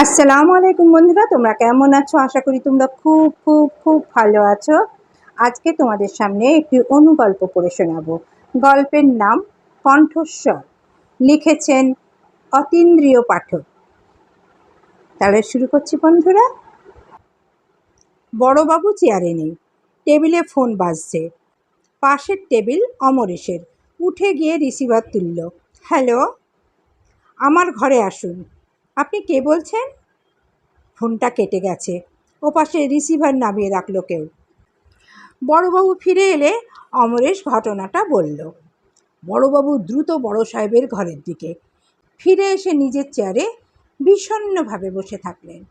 আসসালামু আলাইকুম বন্ধুরা, তোমরা কেমন আছো? আশা করি তোমরা খুব খুব খুব ভালো আছো। আজকে তোমাদের সামনে একটি অনুগল্প পড়ে শোনাবো। গল্পের নাম কণ্ঠস্বর। লিখেছেন অতীন্দ্রিয় পাঠক। তাহলে শুরু করছি বন্ধুরা। বড়বাবু চেয়ারে নেই, টেবিলে ফোন বাজছে। পাশের টেবিল অমরেশের। উঠে গিয়ে রিসিভার তুলল, হ্যালো, আমার ঘরে আসুন। আপনি কে বলছেন? ফোনটা কেটে গেছে। ওপাশে রিসিভার নামিয়ে রাখল কেউ। বড়বাবু ফিরে এলে অমরেশ ঘটনাটা বলল। বড়বাবু দ্রুত বড় সাহেবের ঘরের দিকে। ফিরে এসে নিজের চেয়ারে বিষণ্ণভাবে বসে থাকলেন।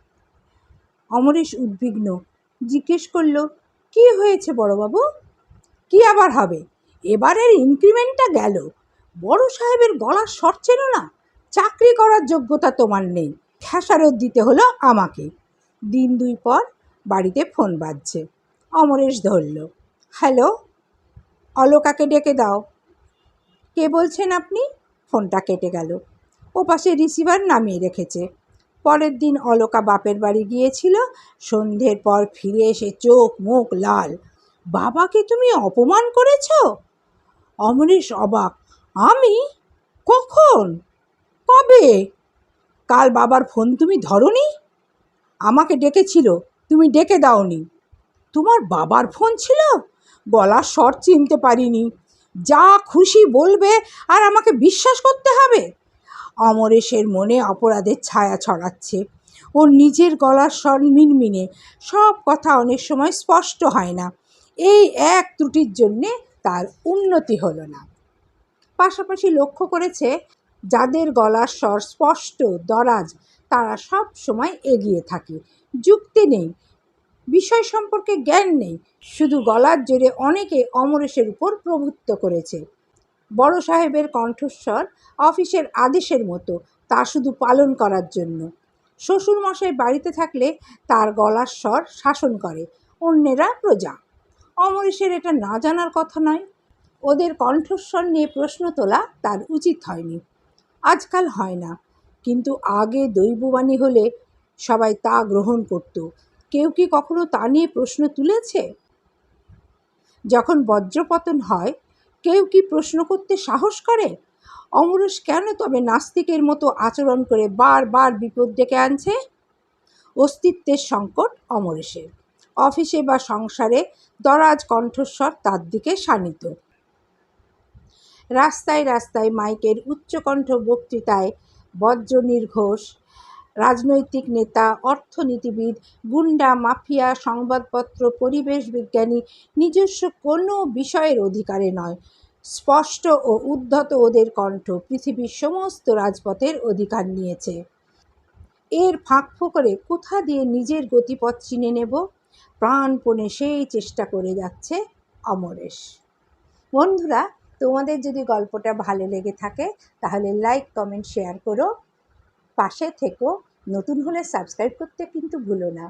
অমরেশ উদ্বিগ্ন। জিজ্ঞেস করল, কি হয়েছে বড়বাবু? কি আবার হবে? এবারের ইনক্রিমেন্টটা গেল। বড় সাহেবের গলা স্বর চেনো না? চাকরি করার যোগ্যতা তোমার নেই। খেসারত দিতে হলো আমাকে। দিন দুই পর বাড়িতে ফোন বাজছে। অমরেশ ধরল, হ্যালো, অলোকাকে ডেকে দাও। কে বলছেন আপনি? ফোনটা কেটে গেল। ও পাশে রিসিভার নামিয়ে রেখেছে। পরের দিন অলোকা বাপের বাড়ি গিয়েছিল। সন্ধ্যের পর ফিরে এসে চোখ মুখ লাল। বাবাকে তুমি অপমান করেছ? অমরেশ অবাক। আমি? কখন? কবে? কাল বাবার ফোন তুমি ধরনি? আমাকে ডেকেছিল, তুমি ডেকে দাওনি। তোমার বাবার ফোন ছিল? গলার স্বর চিনতে পারিনি। যা খুশি বলবে আর আমাকে বিশ্বাস করতে হবে। অমরেশের মনে অপরাধের ছায়া ছড়াচ্ছে। ওর নিজের গলার স্বর মিনমিনে। সব কথা অনেক সময় স্পষ্ট হয় না। এই এক ত্রুটির জন্যে তার উন্নতি হলো না। পাশাপাশি লক্ষ্য করেছে যাদের গলার স্বর স্পষ্ট, দরাজ, তারা সব সময় এগিয়ে থাকে। যুক্তি নেই, বিষয় সম্পর্কে জ্ঞান নেই, শুধু গলার জোরে অনেকে অমরেশের উপর প্রভুত্ব করেছে। বড় সাহেবের কণ্ঠস্বর অফিসের আদেশের মতো, তা শুধু পালন করার জন্য। শ্বশুরমশাই বাড়িতে থাকলে তার গলার স্বর শাসন করে, অন্যেরা প্রজা। অমরেশের এটা না জানার কথা নয়। ওদের কণ্ঠস্বর নিয়ে প্রশ্ন তোলা তার উচিত হয়নি। আজকাল হয় না। কিন্তু আগে দৈববাণী হলে সবাই তা গ্রহণ করত। কেউ কি কখনো তা নিয়ে প্রশ্ন তুলেছে? যখন বজ্রপতন হয়, কেউ কি প্রশ্ন করতে সাহস করে? অমরেশ কেন তবে নাস্তিকের মতো আচরণ করে বারবার বিপদ ডেকে আনছে? অস্তিত্বের সংকট অমরেশের। অফিসে বা সংসারে দরাজ কণ্ঠস্বর তার দিকে শানিত। রাস্তায় রাস্তায় মাইকের উচ্চকণ্ঠ বক্তৃতায় বজ্র নির্ঘোষ রাজনৈতিক নেতা, অর্থনীতিবিদ, গুন্ডা, মাফিয়া, সংবাদপত্র, পরিবেশ বিজ্ঞানী, নিজস্ব কোনো বিষয়ের অধিকারে নয়। স্পষ্ট ও উদ্ধত ওদের কণ্ঠ পৃথিবীর সমস্ত রাজপথের অধিকার নিয়েছে। এর ফাঁক ফোকরে কোথা দিয়ে নিজের গতিপথ চিনে নেব? প্রাণপণে সেই চেষ্টা করে যাচ্ছে অমরেশ। বন্ধুরা তোমাদের যদি গল্পটা ভালো লেগে থাকে, তাহলে লাইক কমেন্ট শেয়ার করো। পাশে থেকো। নতুন হলে সাবস্ক্রাইব করতে কিন্তু ভুলো না।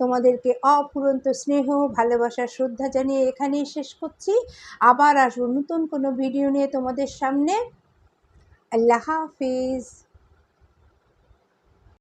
তোমাদেরকে অফুরন্ত স্নেহ, ভালোবাসা, শ্রদ্ধা জানিয়ে এখানেই শেষ করছি। আবার আসব নতুন কোনো ভিডিও নিয়ে তোমাদের সামনে। আল্লাহ হাফিজ।